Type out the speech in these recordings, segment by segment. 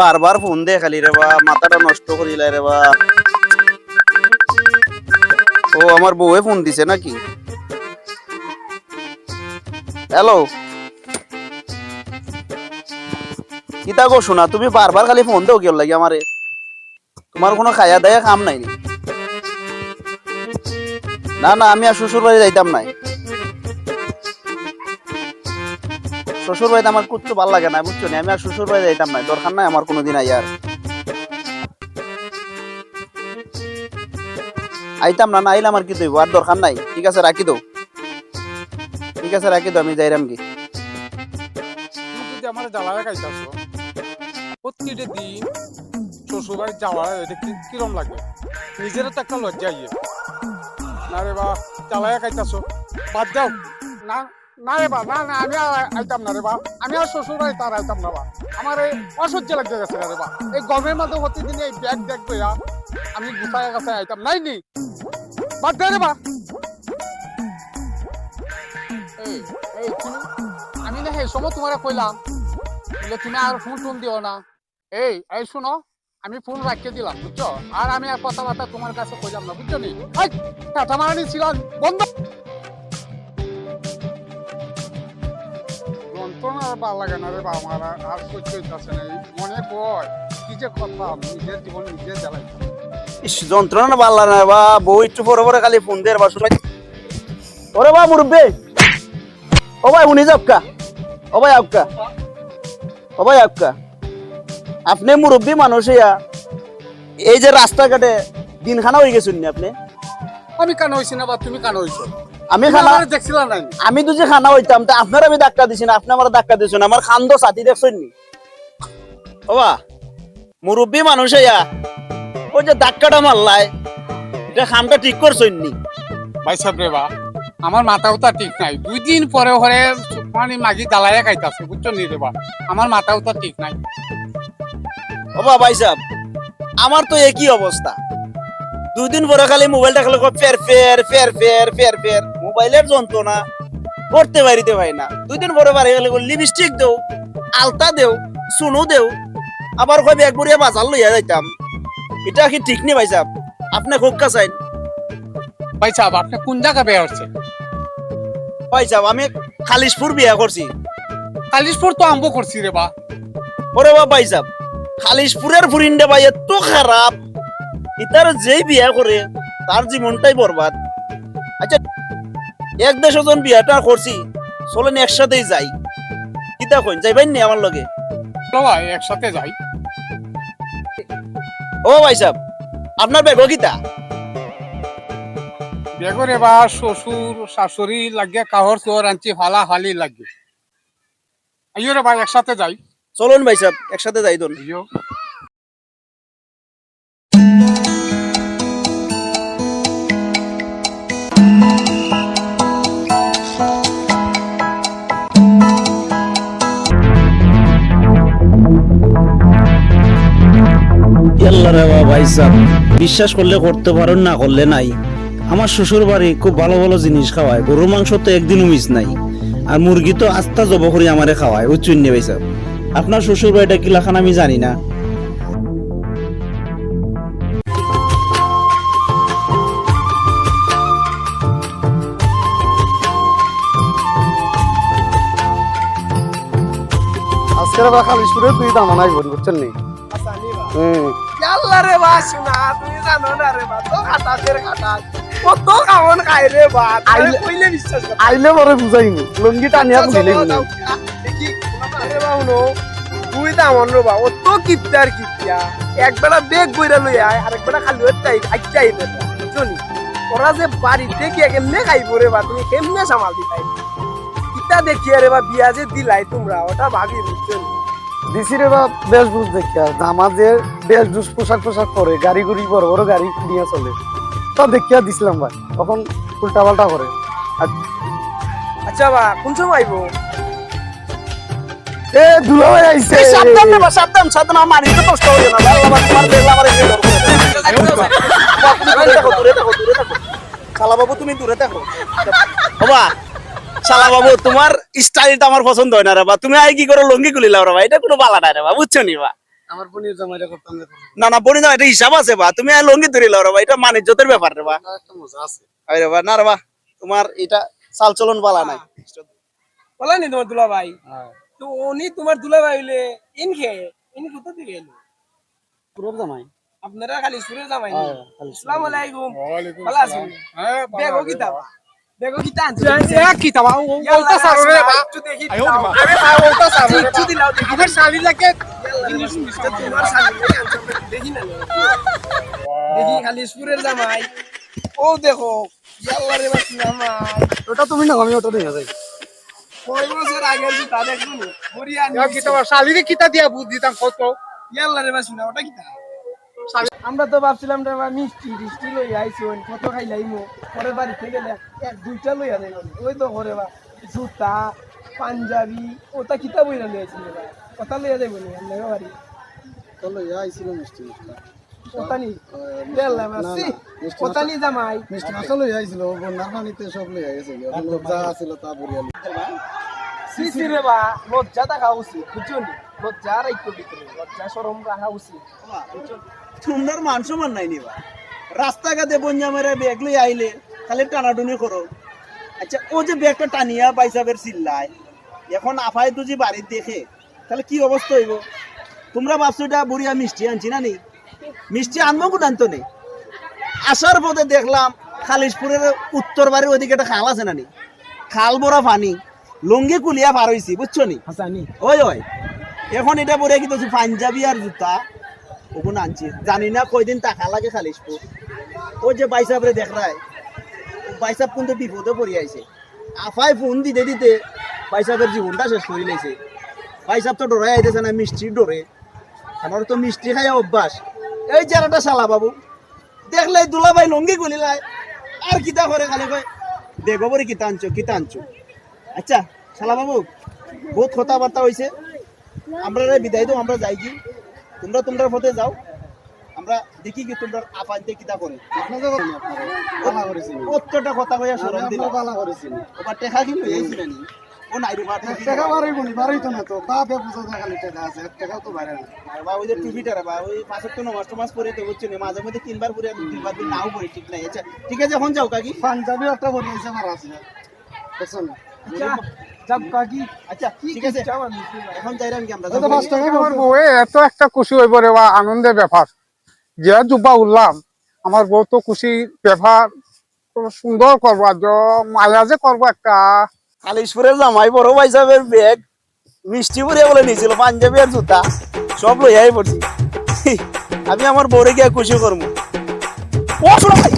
বারবার ফোন দে খালি রে বা মাথাটা নষ্ট করিলাই রে বা ও আমার বউয়ে ফোন দিছে নাকি? হ্যালো? কিতা গো শোনা তুমি বারবার খালি ফোন দেও কেউ লাগে আমারে? তোমার কোনো খায়া দায়া কাম নাই না? না আমি আর শ্বশুর বাড়ি যাইতাম নাই। শ্বশুর বাড়িতে আমার কুচ্ছু ভালো লাগে না, বুঝছ আমি আর শ্বশুর বাড়ি যাইতাম নাই দরকার নাই আমার কোনোদিন আই আর আইতাম না না আইলে আমার কি দইব আর দরকার নাই। ঠিক আছে, রাখি দাও ঠিক আছে, রাখি দাও আমি যাইরাম কি? আমার জ্বালায় খাইতেছো, প্রতিটা দিন শ্বশুরবাড়ি যাওয়ার এটা কি কিরম লাগে? নিজেরও তো একটা লজ্জা ইয়ে না রে বা, জ্বালায় খাইতেছো, বাদ দাও। না না রে বা না, আমি আইতাম না রে বা আমি আর শ্বশুরবাড়ি তার আইতাম না বা আমার এই অসহ্য লাগতে গেছে রে বা এই গরমের মধ্যে প্রতিদিন এই ব্যাগ ব্যাগ আমি গুছায় গাছে আইতাম। নাই নি? বাদ দে রে বা এই আমি না সেই সময় তোমার কইলাম বলে তুমি আর ফোন টোন দিও না। এই এই শুনো, আমি ফোন রাখিয়ে দিলাম, বুঝছ? আর আমি আর কথাবার্তা তোমার কাছে কইলাম না, বুঝছ নি? এই কাটা মারানি ছিল বন্ধ যন্ত্রণা আর ভালো লাগে না রে বা আমার আর- সহ্য হইতাছে না। এই মনে কয় কি যে কথা নিজের জীবন নিজে ইস যন্ত্রণা ভালো না বা বউ একটু পরে পরে খালি ফোন দিয়ে বা শুনে ওরে বা মুরব্বি! ও ভাই উনি যাবকা ও ভাই আপকা? ও ভাই আপকা? আপনি মুরব্বী মানুষ ইয়া এই যে রাস্তাঘাটে দিনখানা হয়ে গেছেন নি আপনি? আমি কেন হইছি না বা তুমি কেন হইছো? আমি খানা আমারে দেখছিলা আমি তো যে খানা হইতাম তা আপনার আমি ধাক্কা দিছি না আপনি আমার ধাক্কা দিছেন আমার খান্দ সাথী দেখছেন নি? বাবা মুরব্বী মানুষ ইয়া ওই যে ধাক্কাটা মারলাই এটা খামটা ঠিক করছেন নি? ভাই সাহেব রে বা আমার মাথাও তো ঠিক নাই। দুই দিন পরে পরে মানে মাগি জ্বালাইয়া খাইতাছে বুঝছ নি রে বা? আমার মাথাও তো ঠিক নাই। বাবা ভাই সাহেব আমার তো একই অবস্থা। দুই দিন পরে খালি মোবাইলটা খালি ফের ফের ফের ফের ফের ফের। মোবাইলের যন্ত্রণা করতে পারিতে পারি না। দুই দিন পরে বাড়ি গেলে লিপস্টিক দেও আলতা দেও সুনো দেও। আবার কবে এক বড়িয়া বাজার লইয়া যাইতাম। এটা কি ঠিক নেই ভাই সাহেব? আপনি খুব ভাই সাহেব আপনি কোন জায়গা ভাই সাহেব আমি খালিশপুর বিয়া করছি। কালিশপুর তো আম্ব করছি রে বা। ওরে বা ভাই সাহেব খালিশপুরের ফুরিন্ডে ভাই এত খারাপ। ইতার যেই বিয়া করে তার জীবনটাই বরবাদ। আচ্ছা এক দেশ জন বিয়াটা করছি চলেন একসাথেই যাই। কিতা কইন যাইবেন নি আমার লগে? চলো ভাই একসাথে যাই। ও ভাই সাহেব আপনার বেগ কিতা? বেগরে বা শ্বশুর শাশুড়ি লাগে কাহর চোর আনছি ফালা ফালি লাগে আইও রে ভাই একসাথে যাই। চলুন ভাই সাহেব একসাথে যাই দন ভাই সাহেব বিশ্বাস করলে করতে পারেন, না করলে নাই। আমার শ্বশুর বাড়ি খুব ভালো ভালো জিনিস খাওয়ায়, গরুর মাংস তো একদিনও মিস নাই। আর মুরগি তো আস্তা জব করে আমারে খাওয়ায় ও চুন্নি ভাই সাহেব আপনার শ্বশুর বাড়িটা কি লাখান আমি জানি না। আজকের আবার খালিশপুরে দুই দাম নাই বলি, বুঝছেন নি? হুম আল্লাহ রে বা শোনা তুমি জানো না রে বা তো কত কামন খাই রে বা আইলে- কইলে বিশ্বাস কর। আইলে পরে বুঝাইনি লুঙ্গি টানিয়া বুঝিলে দেখি আরে বা শুনো তুই দামন রে বা অত কিপটার কিপটিয়া একবেলা বেগ বইরা লই আয় আর একবেলা খালি ওটাই ওরা যে বাড়িতে গিয়ে কেমনে খাইব রে বা তুমি কেমনে সামাল দিতাই? কিতা দেখিয়া রে বা বিয়া যে দিলাই তোমরা ওটা ভাবি বুঝছ দিছি রে বা বেশ বুঝ দেখি আর জামাজের বেশ দুষ পোশাক পোশাক পরে গাড়ি গুড়ি বড় বড় গাড়ি নিয়ে চলে। তা দেখিয়া দিছিলাম ভাই তখন উল্টা পাল্টা করে আচ্ছা বা কোন সময় আইবো? এ দুলা ভাই আইছে। এই সাবধান রে বা সাবধান সাবধান আমার মারি কষ্ট হইও না। ভাই আমার তোমার বেলা আমার থাকো দূরে থাকো দূরে বাবু তুমি দূরে থাকো বাবা শালা বাবু তোমার স্টাইলটা আমার পছন্দ হয় না রে বা। তুমি আই কি করে লঙ্গি গুলিলাও রে বা? এটা কোনো বালা না রে বা বুঝছ নি বা? আমার বোনের জামাইটা করতাম না না না বনি এটা হিসাব আছে বা। তুমি আর লঙ্গি ধরে লাও রে বা এটা মানিজ্যতের ব্যাপার রে বা। একটা মজা আছে। আরে বা না রে বা তোমার এটা চাল বালা নাই। বলা নি তোমার দুলা ভাই হ্যাঁ। তো উনি তোমার দুলা ভাই হইলে ইন খেয়ে ইনি কোথা থেকে এলো? পুরো জামাই। আপনারা খালি সুরে জামাই আসসালামু আলাইকুম। হ্যাঁ দেখো কি দেখো কি টান কি তাবা ওটা সারো রে বা একটু দেখি আরে একটু দিলাও দেখি। আমার শালি লাগে তোমার সামনে দেখি না। দেখি খালি সুরের জামাই। ও দেখো ইয়াল্লা রে বাস জামাই। ওটা তুমি না আমি ওটা নিয়ে যাই। কয় বছর আগের জুতা দেখুন বড়িয়া এক কি তাবা শালি রে কিতা দিয়া বুদ্ধি দিতাম কত? ইয়াল্লা রে বাস না ওটা কি তা আমরা তো ভাবছিলাম মিষ্টি টিষ্টি লই আইছুন কত খাইলাইমু। পরে বাড়িতে থেকে এক দুইটা লই আনে ওই তো ঘরে বা জুতা পাঞ্জাবি ওটা কিতা বইরা লই আইছিল বা কথা লইয়া যাইব নি আমরা বাড়ি? চলো ইয়া আইছিল মিষ্টি মিষ্টি। ওটা নি? ইয়াল্লা মাসি ওটা নি জামাই? মিষ্টি মাছও লই আইছিল বন্যার পানিতে সব লই এখন যা আছিল তা বরিয়ালি সিসি রে বা লজ্জা থাকা উচিত বুঝছ নি লজ্জা রাখতে ভিতরে লজ্জা সরম রাখা উচিত। তোমার মান নাই নিবা। রাস্তাঘাটে বন্যা মেরে ব্যাগ লই আইলে খালি টানাটুনি করো। আচ্ছা ও যে ব্যাগটা টানিয়া বাইসাবের চিল্লায় এখন আফাই তুজি বাড়ির দেখে তাহলে কি অবস্থা হইব? তোমরা ভাবছ এটা বুড়িয়া মিষ্টি আনছি না নি? মিষ্টি আনব কোন আনতো নেই আসার পথে দেখলাম খালিশপুরের উত্তর বাড়ির ওইদিকে একটা খাল আছে না নি? খাল বড় পানি লুঙ্গি কুলিয়া পার হইছি বুঝছ নি? ওই ওই। এখন এটা পরে কি তো পাঞ্জাবি আর জুতা। ওগুলো আনছি। জানি না কয়দিন টাকা লাগে খালিশপুর ওই যে বাইসাবরে দেখ রায় বাইসাব কিন্তু বিপদে পড়ে আইছে। আফাই ফোন দিতে দিতে বাইসাবের জীবনটা শেষ করে লাইছে বাইসাব তো ডরাই আইতেছে না মিষ্টির ডরে আমার তো মিষ্টি খাই অভ্যাস। এই যারাটা শালা বাবু। দেখলে দুলাভাই লঙ্গি গুলিলাই আর কিতা করে খালি কয়? দেখো বলে কিতা আনছো কিতা আনছো। আচ্ছা শালা বাবু, বহুত কথাবার্তা হয়েছে আমরা বিদায় দাও আমরা যাই কি তোমরা তোমরা পথে যাও। আমরা দেখি কি তোমরা আপাইতে কিতা করে। আপনাদের কথা কইয়া দিল। বালা ওবার টেকা কি ও নাই টাকা বাড়াইব নি তো। বাপে বুঝা যায় খালি টাকা আছে এক টাকাও তো না বা ওই যে বা ওই পাঁচক তো নমাজ টমাজ পরে তো বুঝছ না মাঝে মধ্যে তিনবার পরে তিনবার দিন নাও পরে ঠিক নাই। আচ্ছা ঠিক আছে এখন যাও কাকি। পাঞ্জাবি একটা আমার আছে। দেখছ না? আচ্ছা আচ্ছা এত একটা খুশি হইব রে বা আনন্দের ব্যাপার যে জুব্বা উঠলাম আমার বউ তো খুশি ব্যাপার খুব সুন্দর করব আর মায়া যে করব একটা কালিশপুরের জামাই বড় ভাই সাহেবের ব্যাগ মিষ্টি পরে বলে নিয়েছিল পাঞ্জাবি আর জুতা সব লই আই পড়ছি আমি আমার বউরে গিয়ে খুশি করব ও শোনো ভাই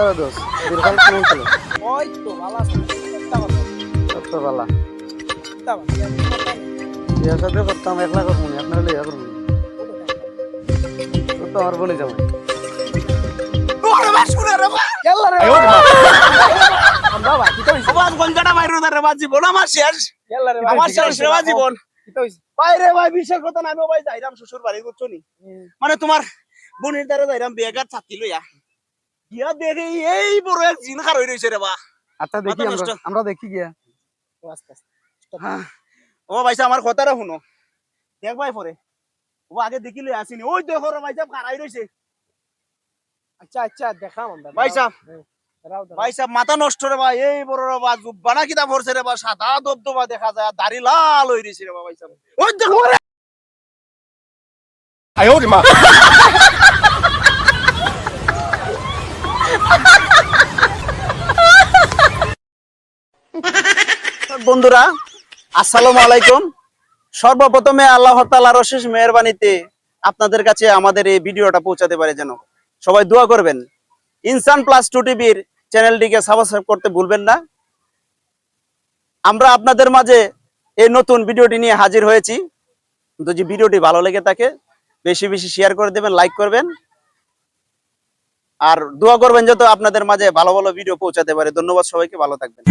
এটা দোষ। দীর্ঘকাল কেমন ছিল? ওই তো ভালো সত্য সাথে করতাম একলা করব না আপনারা করব তো আমার বলে যাব। মানে তোমার বোনের দ্বারা যাইরাম বেগার ছাতি লইয়া। গিয়া দেখে এই বড় এক জিন খার হয়ে রয়েছে রে বা। আচ্ছা দেখি মাথা আমরা নষ্ট। আমরা দেখি গিয়া। আস্তে আস্তে। ও ভাইসা আমার কথাটা শুনো। দেখ ভাই পরে। ও আগে দেখিলে আসিনি। ওই দেখো রে ভাইসা খারাই রয়েছে। আচ্ছা আচ্ছা দেখাম আমরা মাথা নষ্ট রে ভাই। এই বড় রে বা জুব্বানা কিতা ভরছে রে বা। সাদা দবদবা দেখা যায় দাড়ি লাল হয়ে রয়েছে রে বা ওই দেখো রে। বন্ধুরা, আসসালামু আলাইকুম। সর্বপ্রথমে আল্লাহ তাআলার অশেষ মেহেরবানিতে আপনাদের কাছে আমাদের এই ভিডিওটা পৌঁছাতে পারে যেন। সবাই দোয়া করবেন। ইনসান প্লাস টু টিভির চ্যানেলটিকে সাবস্ক্রাইব করতে ভুলবেন না। আমরা আপনাদের মাঝে এই নতুন ভিডিওটি নিয়ে হাজির হয়েছি। যদি ভিডিওটি ভালো লেগে থাকে, বেশি বেশি শেয়ার করে দেবেন লাইক করবেন। আর দোয়া করবেন যত আপনাদের মাঝে ভালো ভালো ভিডিও পৌঁছাতে পারে। ধন্যবাদ সবাইকে, ভালো থাকবেন।